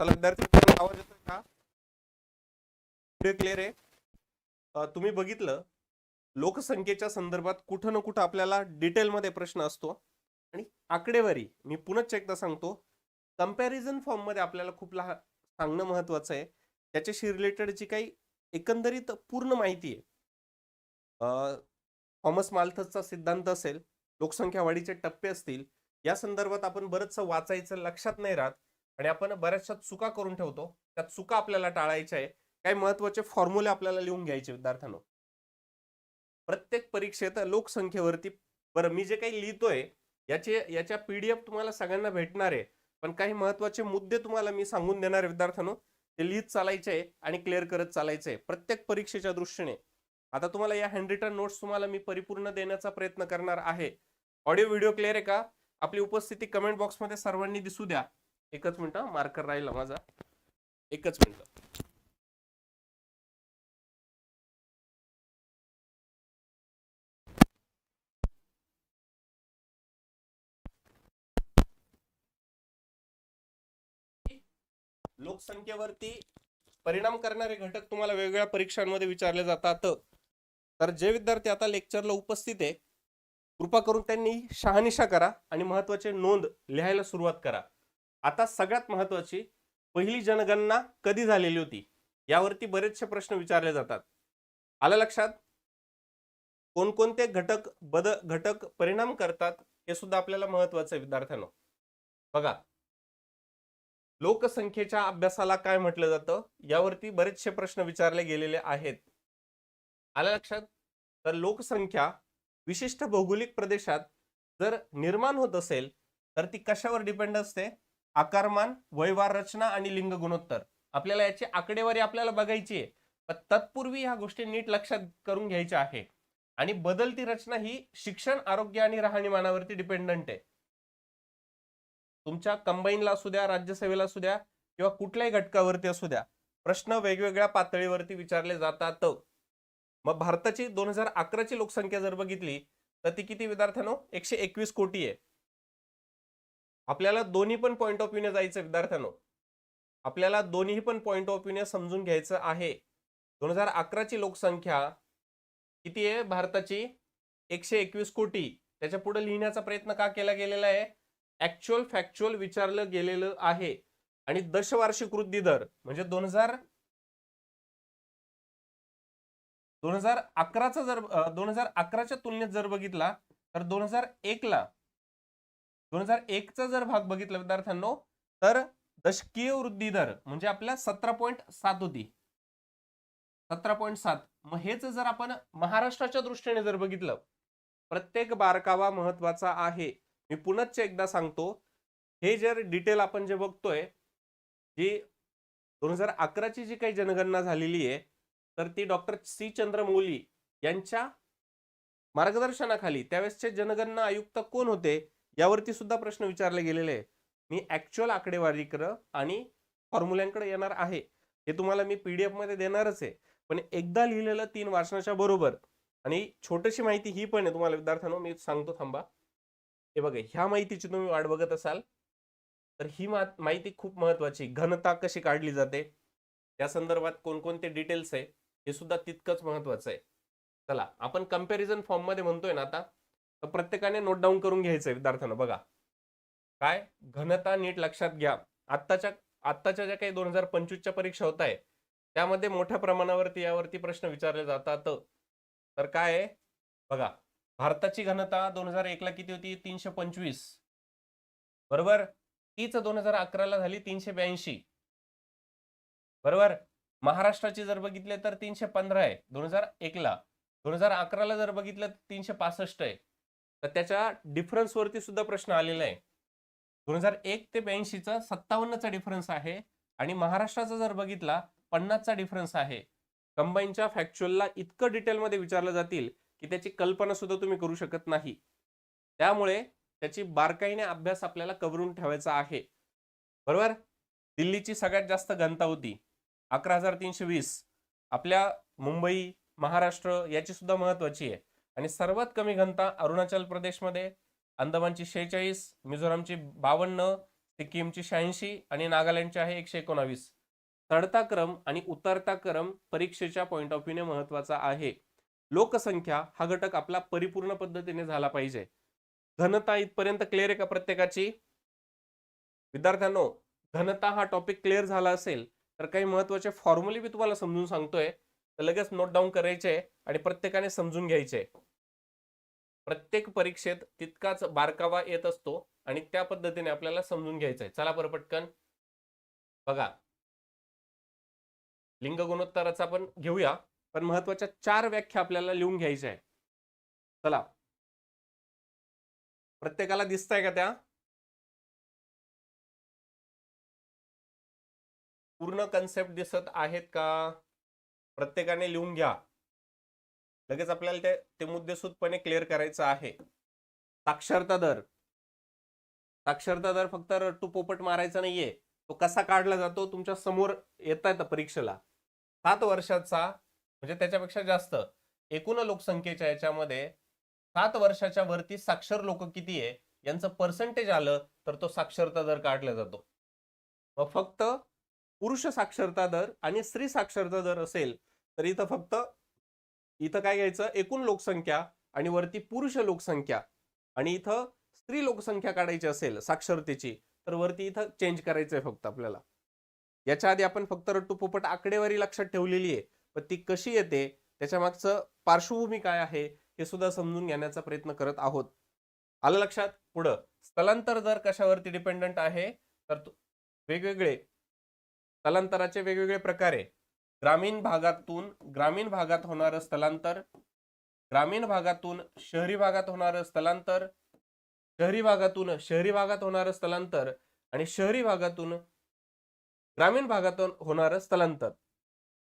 चला विद्यार्थी मित्रांनो, आवाज येतोय का? व्हिडिओ क्लिअर आहे. तुम्ही बघितलं लोकसंख्येच्या संदर्भात कुठं ना कुठं आपल्याला डिटेलमध्ये प्रश्न असतो. आणि आकडेवारी मी पुनश्च एकदा सांगतो कंपॅरिझन फॉर्ममध्ये आपल्याला खूप लहा सांगणं महत्त्वाचं आहे. त्याच्याशी रिलेटेड जी काही एकंदरीत पूर्ण माहिती आहे. थॉमस माल्थसचा सिद्धांत असेल लोकसंख्या वाढीचे टप्पे असतील या संदर्भात आपण बरंचसं वाचायचं लक्षात नाही राहत. आणि आपण बऱ्याचशा चुका करून ठेवतो. त्या चुका आपल्याला टाळायच्या आहे काही महत्त्वाचे फॉर्म्युले आपल्याला लिहून घ्यायचे विद्यार्थ्यांनो. प्रत्येक परीक्षेत लोकसंख्येवरती बरं मी जे काही लिहितोय याचे याच्या पीडीएफ तुम्हाला सगळ्यांना भेटणार आहे. पण काही महत्त्वाचे मुद्दे तुम्हाला मी सांगून देणार विद्यार्थ्यांनो. ते लिहित चालायचे आहे आणि क्लिअर करत चालायचे आहे प्रत्येक परीक्षेच्या दृष्टीने. आता तुम्हाला या हँड रिटर्न नोट्स तुम्हाला मी परिपूर्ण देण्याचा प्रयत्न करणार आहे. ऑडिओ व्हिडिओ क्लिअर आहे का? आपली उपस्थिती कमेंट बॉक्समध्ये सर्वांनी दिसू द्या. एकच मिनिट मार्कर राहिला माझा. एकच मिनिट. लोकसंख्येवरती परिणाम करणारे घटक तुम्हाला वेगवेगळ्या परीक्षांमध्ये विचारले जातात. तर जे विद्यार्थी आता लेक्चरला उपस्थित आहे कृपा करून त्यांनी शहानिशा करा आणि महत्त्वाचे नोंद लिहायला सुरुवात करा. आता सगळ्यात महत्वाची पहिली जनगणना कधी झालेली होती? यावरती बरेचसे प्रश्न विचारले जातात. आलं लक्षात? कोणकोणते घटक बद घटक परिणाम करतात हे सुद्धा आपल्याला महत्वाचं आहे विद्यार्थ्यांनो. बघा. लोकसंख्येच्या अभ्यासाला काय म्हटलं जातं? यावरती बरेचसे प्रश्न विचारले गेलेले आहेत. आल्या लक्षात? तर लोकसंख्या विशिष्ट भौगोलिक प्रदेशात जर निर्माण होत असेल तर ती कशावर डिपेंड असते? आकारमान वयवार रचना आणि लिंग गुणोत्तर. आपल्याला याची आकडेवारी आपल्याला बघायची आहे. पण तत्पूर्वी ह्या गोष्टी नीट लक्षात करून घ्यायच्या आहे. आणि बदलती रचना ही शिक्षण आरोग्य आणि राहणीमानावरती डिपेंडंट आहे. तुमच्या कंबाईनला असू द्या राज्यसेवेला असू द्या किंवा कुठल्याही घटकावरती असू द्या प्रश्न वेगवेगळ्या पातळीवरती विचारले जातात. मग भारताची दोन हजार अकराची लोकसंख्या जर बघितली तर ती किती विद्यार्थ्यांनो? एकशे एकवीस कोटी आहे. आपल्याला दोन्ही पण पॉईंट ऑफ व्ह्यूने जायचं विद्यार्थ्यांनो. आपल्याला दोन्ही पण पॉईंट ऑफ व्ह्यूने समजून घ्यायचं आहे. दोन हजार अकराची लोकसंख्या किती आहे? भारताची एकशे एकवीस कोटी. त्याच्या पुढे लिहिण्याचा प्रयत्न का केला गेलेला आहे? ऍक्च्युअल फॅक्च्युअल विचारलं गेलेलं आहे. आणि दशवार्षिक वृद्धी दर म्हणजे दोन हजार दोन हजार अकराचा जर दोन हजार अकराच्या तुलनेत जर बघितला तर दोन हजार एकला दोन हजार एकचा जर भाग बघितला विद्यार्थ्यांनो तर दशकीय वृद्धी दर म्हणजे आपल्या सतरा पॉईंट सात होती. सतरा पॉईंट सात. मग हेच जर आपण महाराष्ट्राच्या दृष्टीने जर बघितलं प्रत्येक बारकावा महत्त्वाचा आहे. मी पुनश्च एकदा सांगतो हे जर डिटेल आपण जे बघतोय जी दोन हजार अकराची जी काही जनगणना झालेली आहे तर ती डॉक्टर सी चंद्रमौली यांच्या मार्गदर्शनाखाली त्यावेळेसचे जनगणना आयुक्त कोण होते? यावरती सुद्धा प्रश्न विचारले गेलेले आहे मी ऍक्च्युअल आकडेवारीकडं आणि फॉर्म्युल्यांकडे येणार आहे. हे तुम्हाला मी पीडीएफमध्ये देणारच आहे. पण एकदा लिहिलेलं तीन वाचनाच्या बरोबर आणि छोटीशी माहिती ही पण आहे तुम्हाला विद्यार्थ्यांनो मी सांगतो थांबा. हे बघा ह्या माहितीची तुम्ही वाट बघत असाल तर ही माहिती खूप महत्वाची घनता कशी काढली जाते या संदर्भात कोणकोणते डिटेल्स आहे हे सुद्धा तितकंच महत्वाचं आहे. चला आपण कंपॅरिझन फॉर्ममध्ये म्हणतोय ना आता. तर प्रत्येकाने नोट डाऊन करून घ्यायचंय विद्यार्थ्यांना बघा. काय? घनता नीट लक्षात घ्या. आत्ताच्या आत्ताच्या ज्या काही दोन हजार पंचवीसच्या परीक्षा होत आहे त्यामध्ये मोठ्या प्रमाणावरती यावरती प्रश्न विचारले जातात. तर काय आहे? बघा. भारताची घनता दोन हजार एकला किती होती? तीनशे पंचवीस. बरोबर? तीच दोन हजार अकराला झाली तीनशे ब्याऐंशी. बरोबर? महाराष्ट्राची जर बघितले तर तीनशे पंधरा आहे दोन हजार एकला. दोन हजार अकराला जर बघितलं तर तीनशे पासष्ट आहे. तर त्याच्या डिफरन्सवरती सुद्धा प्रश्न आलेला आहे. दोन हजार एक ते ब्याऐंशीचा सत्तावन्नचा डिफरन्स आहे आणि महाराष्ट्राचा जर बघितला पन्नासचा डिफरन्स आहे. कंबाईनच्या फॅक्च्युअलला इतकं डिटेलमध्ये विचारलं जातील की त्याची कल्पना सुद्धा तुम्ही करू शकत नाही. त्यामुळे त्याची बारकाईने अभ्यास आपल्याला कवरून ठेवायचा आहे. बरोबर? दिल्लीची सगळ्यात जास्त घनता होती. अकरा हजार तीनशे वीस. आपल्या मुंबई महाराष्ट्र याची सुद्धा महत्वाची आहे. आणि सर्वात कमी घनता अरुणाचल प्रदेशमध्ये अंदमानची शेहेचाळीस मिझोरामची बावन्न सिक्कीमची शहाऐंशी आणि नागालँडची आहे एकशे एकोणावीस. चढता क्रम आणि उतरता क्रम परीक्षेच्या पॉईंट ऑफ व्ह्यूने महत्त्वाचा आहे. लोकसंख्या हा घटक आपला परिपूर्ण पद्धतीने झाला पाहिजे. घनता इथपर्यंत क्लिअर आहे का प्रत्येकाची? विद्यार्थ्यांनो घनता हा टॉपिक क्लिअर झाला असेल तर काही महत्त्वाचे फॉर्म्युले मी तुम्हाला समजून सांगतोय. तर लगेच नोट डाऊन करायचे आणि प्रत्येकाने समजून घ्यायचे. प्रत्येक परीक्षेत तितकाच बारकावा येत असतो आणि त्या पद्धतीने आपल्याला समजून घ्यायचं आहे चला बरं पटकन. बघा. लिंग गुणोत्तराचा पण घेऊया पण महत्त्वाच्या चार व्याख्या आपल्याला लिहून घ्यायच्या आहे चला. प्रत्येकाला दिसतंय का त्या? पूर्ण कन्सेप्ट दिसत आहेत का? प्रत्येकाने लिहून घ्या. लगेच आपल्याला ते ते मुद्देसूदपणे क्लिअर करायचं आहे. साक्षरता दर. साक्षरता दर फक्त रट्टू पोपट मारायचा नाहीये. तो कसा काढला जातो? तुमच्यासमोर येत येतं परीक्षेला. सात वर्षाचा म्हणजे त्याच्यापेक्षा जास्त एकूण लोकसंख्येच्या याच्यामध्ये सात वर्षाच्या वरती साक्षर लोक किती आहे? यांचं पर्सेंटेज आलं तर तो साक्षरता दर काढला जातो. मग फक्त पुरुष साक्षरता दर आणि स्त्री साक्षरता दर असेल तर इथं फक्त इथं काय घ्यायचं? एकूण लोकसंख्या आणि वरती पुरुष लोकसंख्या. आणि इथं स्त्री लोकसंख्या काढायची असेल साक्षरतेची तर वरती इथं चेंज करायचं आहे फक्त आपल्याला. याच्या आधी आपण फक्त रट्टू पोपट आकडेवारी लक्षात ठेवलेली आहे. पण ती कशी येते? त्याच्या मागचं पार्श्वभूमी काय आहे? हे सुद्धा समजून घेण्याचा प्रयत्न करत आहोत. आलं लक्षात? पुढं. स्थलांतर दर कशावरती डिपेंडंट आहे? तर वेगवेगळे. स्थलांतराचे वेगवेगळे प्रकार. आहे ग्रामीण भागातून ग्रामीण भागात होणारं स्थलांतर ग्रामीण भागातून शहरी भागात होणारं स्थलांतर शहरी भागातून शहरी भागात होणारं स्थलांतर आणि शहरी भागातून ग्रामीण भागातून होणारं स्थलांतर.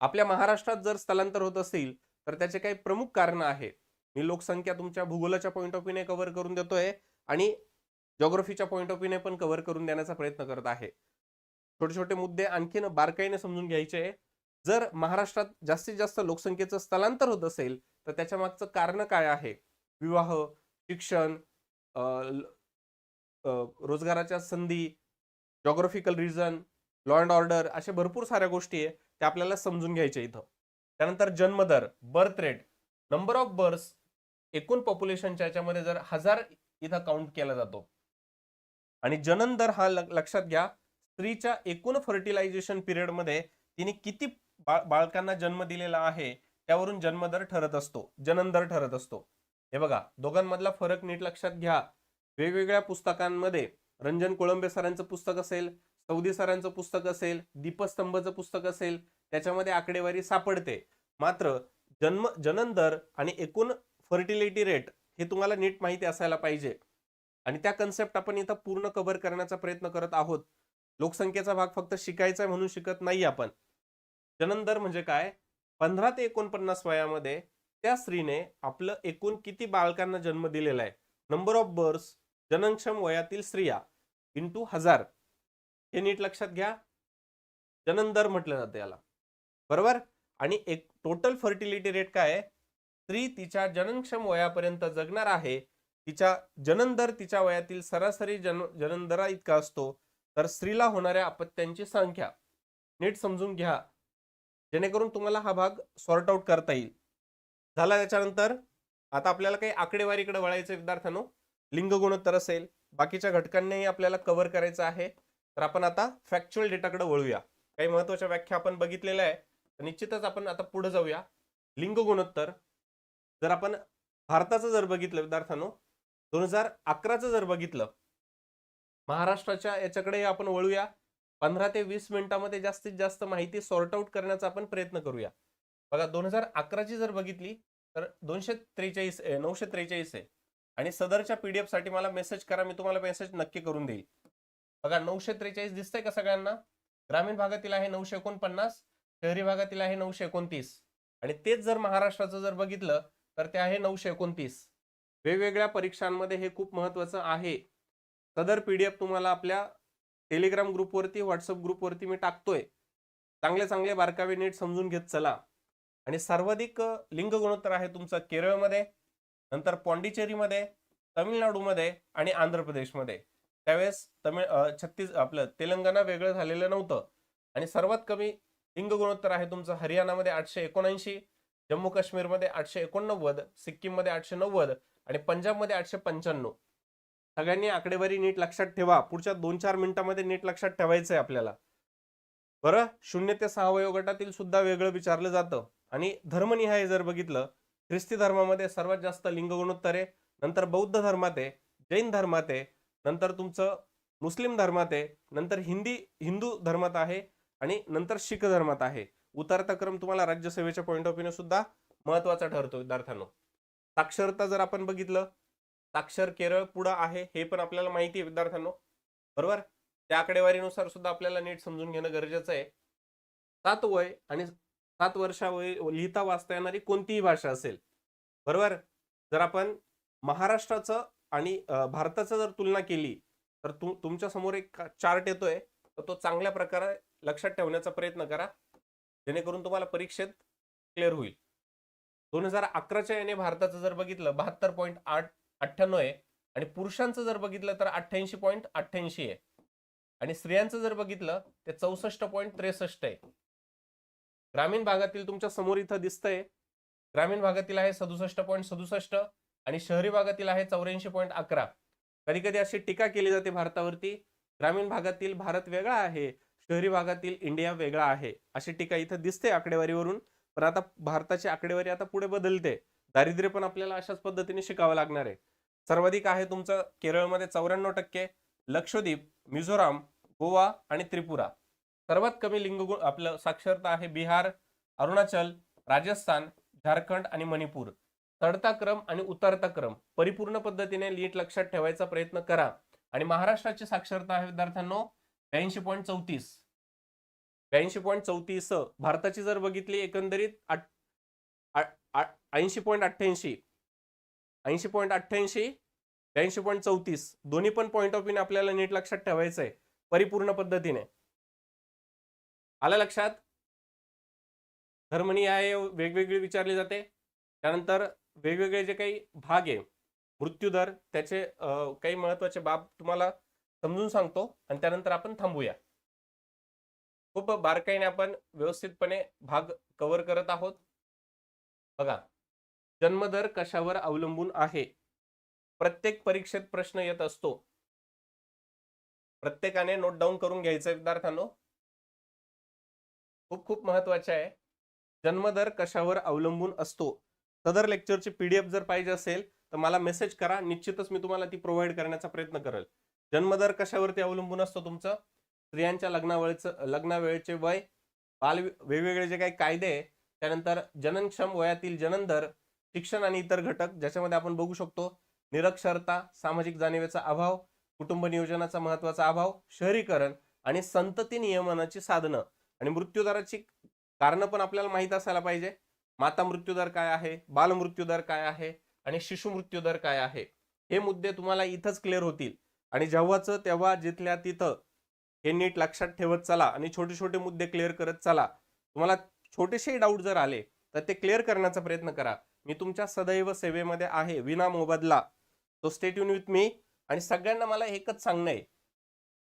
आपल्या महाराष्ट्रात जर स्थलांतर होत असेल तर त्याचे काही प्रमुख कारण आहे. मी लोकसंख्या तुमच्या भूगोलाच्या पॉईंट ऑफ व्ह्यूने कव्हर करून देतोय आणि जॉग्रफीच्या पॉईंट ऑफ व्ह्यूने पण कव्हर करून देण्याचा प्रयत्न करत आहे. छोटे छोटे मुद्दे आणखीन बारकाईने समजून घ्यायचे. आहे. जर महाराष्ट्रात जास्तीत जास्त लोकसंख्येचं स्थलांतर होत असेल तर त्याच्या मागचं कारण काय आहे? विवाह शिक्षण रोजगाराच्या संधी geographical reason law and order अशा भरपूर साऱ्या गोष्टी आहे त्या आपल्याला समजून घ्यायच्या इथं. त्यानंतर जन्मदर birth rate number of birth एकूण पॉप्युलेशनच्या याच्यामध्ये जर हजार इथं काउंट केला जातो. आणि जनन दर हा लक्षात घ्या स्त्रीच्या एकूण फर्टिलायझेशन पिरियडमध्ये तिने किती बाळ बाळकांना जन्म दिलेला आहे त्यावरून जन्मदर ठरत असतो जनन दर ठरत असतो. हे बघा दोघांमधला फरक नीट लक्षात घ्या. वेगवेगळ्या पुस्तकांमध्ये रंजन कोळंबे सरांचं पुस्तक असेल सौदी सरांचं पुस्तक असेल दीपस्तंभचं पुस्तक असेल त्याच्यामध्ये आकडेवारी सापडते. मात्र जन्म जनन दर आणि एकूण फर्टिलिटी रेट हे तुम्हाला नीट माहिती असायला पाहिजे. आणि त्या कन्सेप्ट आपण इथं पूर्ण कव्हर करण्याचा प्रयत्न करत आहोत. लोकसंख्येचा भाग फक्त शिकायचा आहे म्हणून शिकत नाही आपण. जनंदर म्हणजे काय? पंधरा ते एकोणपन्नास वयामध्ये त्या स्त्रीने आपलं एकूण किती बालकांना जन्म दिलेला आहे? नंबर ऑफ बर्थ जननक्षम वयातील स्त्रिया इंटू हजार. हे नीट लक्षात घ्या. जनंदर म्हटलं जातं याला. बरोबर? आणि एक टोटल फर्टिलिटी रेट काय आहे? स्त्री तिच्या जननक्षम वयापर्यंत जगणार आहे. तिच्या जननदर तिच्या वयातील सरासरी जन जननदरा इतका असतो. तर स्त्रीला होणाऱ्या अपत्यांची संख्या. नीट समजून घ्या. जेणेकरून तुम्हाला हा भाग सॉर्ट आउट करता येईल. झाला त्याच्यानंतर आता आपल्याला काही आकडेवारीकडे वळायचं विद्यार्थ्यांनो. लिंग गुणोत्तर असेल बाकीच्या घटकांनाही आपल्याला कव्हर करायचं आहे. तर आपण आता फॅक्च्युअल डेटाकडे वळूया. काही महत्त्वाच्या व्याख्या आपण बघितलेल्या आहे तर निश्चितच आपण आता पुढे जाऊया. लिंग गुणोत्तर जर आपण भारताचं जर बघितलं विद्यार्थ्यांनो दोन हजार अकराचं जर बघितलं महाराष्ट्राच्या याच्याकडे आपण वळूया. पंधरा ते वीस मिनिटामध्ये जास्तीत जास्त माहिती सॉर्ट आउट करण्याचा आपण प्रयत्न करूया. बघा दोन हजार अकराची जर बघितली तर दोनशे त्रेचाळीस आहे नऊशे त्रेचाळीस आहे. आणि सदरच्या पीडीएफसाठी मला मेसेज करा मी तुम्हाला मेसेज नक्की करून देईल. बघा नऊशे त्रेचाळीस दिसतंय का सगळ्यांना? ग्रामीण भागातील आहे नऊशे एकोणपन्नास शहरी भागातील आहे नऊशे एकोणतीस. आणि तेच जर महाराष्ट्राचं जर बघितलं तर ते आहे नऊशे एकोणतीस. वेगवेगळ्या परीक्षांमध्ये हे खूप महत्वाचं आहे. सदर पीडीएफ तुम्हाला आपल्या टेलिग्राम ग्रुपवरती व्हॉट्सअप ग्रुपवरती मी टाकतोय. चांगले चांगले बारकावे नीट समजून घेत चला. आणि सर्वाधिक लिंग गुणोत्तर आहे तुमचं केरळमध्ये नंतर पॉंडिचेरीमध्ये तमिळनाडूमध्ये आणि आंध्र प्रदेशमध्ये त्यावेळेस तमिळ छत्तीस आपलं तेलंगणा वेगळं झालेलं नव्हतं. आणि सर्वात कमी लिंग गुणोत्तर आहे तुमचं हरियाणामध्ये आठशे एकोणऐंशी जम्मू काश्मीरमध्ये आठशे एकोणनव्वद सिक्कीममध्ये आठशे नव्वद आणि पंजाबमध्ये आठशे पंच्याण्णव. सगळ्यांनी आकडेवारी नीट लक्षात ठेवा. पुढच्या दोन चार मिनिटांमध्ये नीट लक्षात ठेवायचं आहे आपल्याला. बरं? शून्य ते सहा वयोगटातील सुद्धा वेगळं विचारलं जातं. आणि धर्मनिहाय जर बघितलं ख्रिस्ती धर्मामध्ये सर्वात जास्त लिंग गुणोत्तर आहे नंतर बौद्ध धर्मात आहे जैन धर्मात आहे नंतर तुमचं मुस्लिम धर्मात आहे नंतर हिंदी हिंदू धर्मात आहे आणि नंतर शीख धर्मात आहे. उतरता क्रम तुम्हाला राज्यसेवेच्या पॉईंट ऑफ व्ह्यू सुद्धा महत्त्वाचा ठरतो विद्यार्थ्यांनो. साक्षरता जर आपण बघितलं साक्षर केरळ पुढं आहे हे पण आपल्याला माहिती आहे विद्यार्थ्यांनो. बरोबर? त्या आकडेवारीनुसार सुद्धा आपल्याला नीट समजून घेणं गरजेचं आहे. सात वय आणि सात वर्षा वय लिहिता वाचता येणारी कोणतीही भाषा असेल. बरोबर? जर आपण महाराष्ट्राचं आणि भारताचं जर तुलना केली तर तु तुमच्यासमोर एक चार्ट येतोय तर तो चांगल्या प्रकारे लक्षात ठेवण्याचा प्रयत्न करा. जेणेकरून तुम्हाला परीक्षेत क्लिअर होईल. दोन हजार अकराच्या याने भारताचं जर बघितलं बहात्तर पॉईंट आठ अठ्ठ्याण्णव आहे. आणि पुरुषांचं जर बघितलं तर अठ्ठ्याऐंशी पॉईंट अठ्ठ्याऐंशी आहे. आणि स्त्रियांचं जर बघितलं ते चौसष्ट पॉईंट त्रेसष्ट आहे. ग्रामीण भागातील तुमच्यासमोर इथं दिसतंय. ग्रामीण भागातील आहे सदुसष्ट पॉईंट सदुसष्ट आणि शहरी भागातील आहे चौऱ्याऐंशी पॉईंट अकरा. कधी कधी अशी टीका केली जाते भारतावरती ग्रामीण भागातील भारत वेगळा आहे शहरी भागातील इंडिया वेगळा आहे अशी टीका इथं दिसते आकडेवारीवरून. पण आता भारताची आकडेवारी आता पुढे बदलते. दारिद्र्य पण आपल्याला अशाच पद्धतीने शिकावं लागणार आहे. सर्वाधिक आहे तुमचं केरळमध्ये चौऱ्याण्णव टक्के लक्षद्वीप मिझोराम गोवा आणि त्रिपुरा. सर्वात कमी लिंगगुण आपलं साक्षरता आहे बिहार अरुणाचल राजस्थान झारखंड आणि मणिपूर. चढता क्रम आणि उतरता क्रम परिपूर्ण पद्धतीने नीट लक्षात ठेवायचा प्रयत्न करा. आणि महाराष्ट्राची साक्षरता आहे विद्यार्थ्यांनो ब्याऐंशी पॉईंट चौतीस. ब्याऐंशी पॉईंट चौतीस. भारताची जर बघितली एकंदरीत ऐंशी पॉईंट अठ्ठ्याऐंशी ऐंशी पॉईंट अठ्ठ्याऐंशी ब्याऐंशी पॉईंट चौतीस. दोन्ही पण पॉईंट ऑफ व्ह्यूने आपल्याला नीट लक्षात ठेवायचं आहे परिपूर्ण पद्धतीने. आलं लक्षात? धर्मनी आहे वेगवेगळी विचारली जाते. त्यानंतर वेगवेगळे जे काही भाग आहे मृत्यूदर त्याचे काही महत्त्वाचे बाब तुम्हाला समजून सांगतो आणि त्यानंतर आपण थांबूया. खूप बारकाईने आपण व्यवस्थितपणे भाग कव्हर करत आहोत. बघा. जन्मदर कशावर अवलंबून आहे? प्रत्येक परीक्षेत प्रश्न येत असतो. प्रत्येकाने नोट डाऊन करून घ्यायचं विद्यार्थ्यांनो. खूप खूप महत्त्वाचे आहे. जन्मदर कशावर अवलंबून असतो? सदर लेक्चरची पीडीएफ जर पाहिजे असेल तर मला मेसेज करा. निश्चितच मी तुम्हाला ती प्रोव्हाइड करण्याचा प्रयत्न करेल. जन्मदर कशावरती अवलंबून असतो तुमचं? स्त्रियांच्या लग्नावेळेचं लग्नावेळेचे वय बाल वेगवेगळे जे काही कायदे त्यानंतर जननक्षम वयातील जननदर शिक्षण आणि इतर घटक ज्याच्यामध्ये आपण बघू शकतो निरक्षरता सामाजिक जाणीवेचा अभाव कुटुंब नियोजनाचा महत्त्वाचा अभाव शहरीकरण आणि संतती नियमनाची साधनं. आणि मृत्यूदराची कारणं पण आपल्याला माहीत असायला पाहिजे. माता मृत्यूदर काय आहे? बालमृत्यूदर काय आहे? आणि शिशु मृत्यूदर काय आहे? हे मुद्दे तुम्हाला इथंच क्लिअर होतील. आणि जेव्हाच तेव्हा जिथल्या तिथं हे नीट लक्षात ठेवत चला आणि छोटे छोटे मुद्दे क्लिअर करत चला तुम्हाला छोटेसे डाऊट जर आले तर ते क्लिअर करण्याचा प्रयत्न करा. मी तुमच्या सदैव सेवेमध्ये आहे विना मोबदला. तो स्टेट युन विथ मी आणि सगळ्यांना मला एकच सांगणं आहे.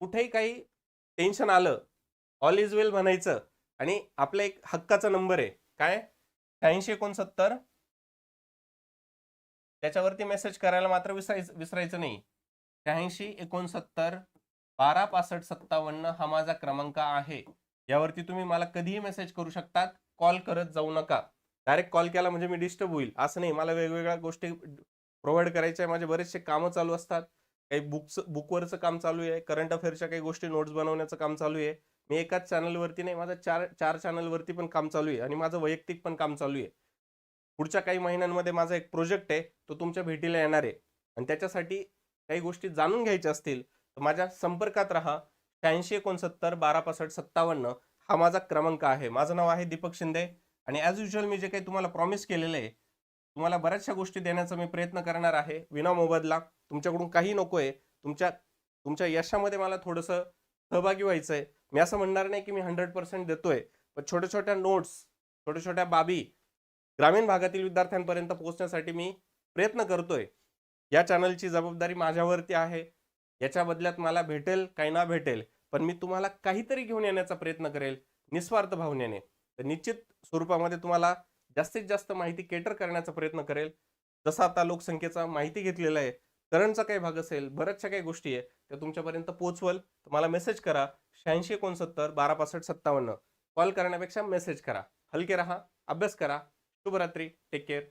कुठेही काही टेन्शन आलं ऑल इज वेल म्हणायचं. आणि आपला एक हक्काचा नंबर आहे. काय? शहाऐंशी एकोणसत्तर. त्याच्यावरती मेसेज करायला मात्र विसरायचं विसरायचं नाही. शहाऐंशी एकोणसत्तर बारा पासष्ट सत्तावन्न हा माझा क्रमांक आहे. यावरती तुम्ही मला कधीही मेसेज करू शकतात. कॉल करत जाऊ नका. डायरेक्ट कॉल केला म्हणजे मी डिस्टर्ब होईल. असं नाही मला वेगवेगळ्या गोष्टी प्रोव्हाइड करायच्या माझे बरेचसे कामं चालू असतात. काही बुक्स बुकवरचं काम चालू आहे. करंट अफेअरच्या काही गोष्टी नोट्स बनवण्याचं काम चालू आहे. मी एकाच चॅनलवरती नाही माझं चार चार चॅनलवरती पण काम चालू आहे आणि माझं वैयक्तिक पण काम चालू आहे. पुढच्या काही महिन्यांमध्ये माझा एक प्रोजेक्ट आहे तो तुमच्या भेटीला येणार आहे. आणि त्याच्यासाठी काही गोष्टी जाणून घ्यायच्या असतील तर माझ्या संपर्कात राहा. शहाऐंशी एकोणसत्तर बारा पासष्ट सत्तावन्न हा माझा क्रमांक आहे. माझं नाव आहे दीपक शिंदे. आणि ॲज युजल मी जे काही तुम्हाला प्रॉमिस केलेलं आहे तुम्हाला बऱ्याचशा गोष्टी देण्याचा मी प्रयत्न करणार आहे विना मोबदला. तुमच्याकडून काही नको आहे तुमच्या तुमच्या यशामध्ये मला थोडंसं सहभागी व्हायचं आहे मी असं म्हणणार नाही की मी हंड्रेड पर्सेंट देतोय पण छोट्या छोट्या नोट्स छोट्या छोट्या बाबी ग्रामीण भागातील विद्यार्थ्यांपर्यंत पोहोचण्यासाठी मी प्रयत्न करतोय. या चॅनलची जबाबदारी माझ्यावरती आहे. याच्या बदल्यात मला भेटेल काही ना भेटेल पण मी तुम्हाला काहीतरी घेऊन येण्याचा प्रयत्न करेल निस्वार्थ भावनेने. तर निश्चित स्वरूपामध्ये तुम्हाला जास्तीत जास्त माहिती केटर करण्याचा प्रयत्न करेल. जसं आता लोकसंख्येचा माहिती घेतलेला आहे करंटचा काही भाग असेल बऱ्याचशा काही गोष्टी आहे त्या तुमच्यापर्यंत पोहोचवल. तर मला मेसेज करा शहाऐंशी एकोणसत्तर बारा पासष्ट सत्तावन्न. कॉल करण्यापेक्षा मेसेज करा. हलके राहा अभ्यास करा. शुभरात्री. Take care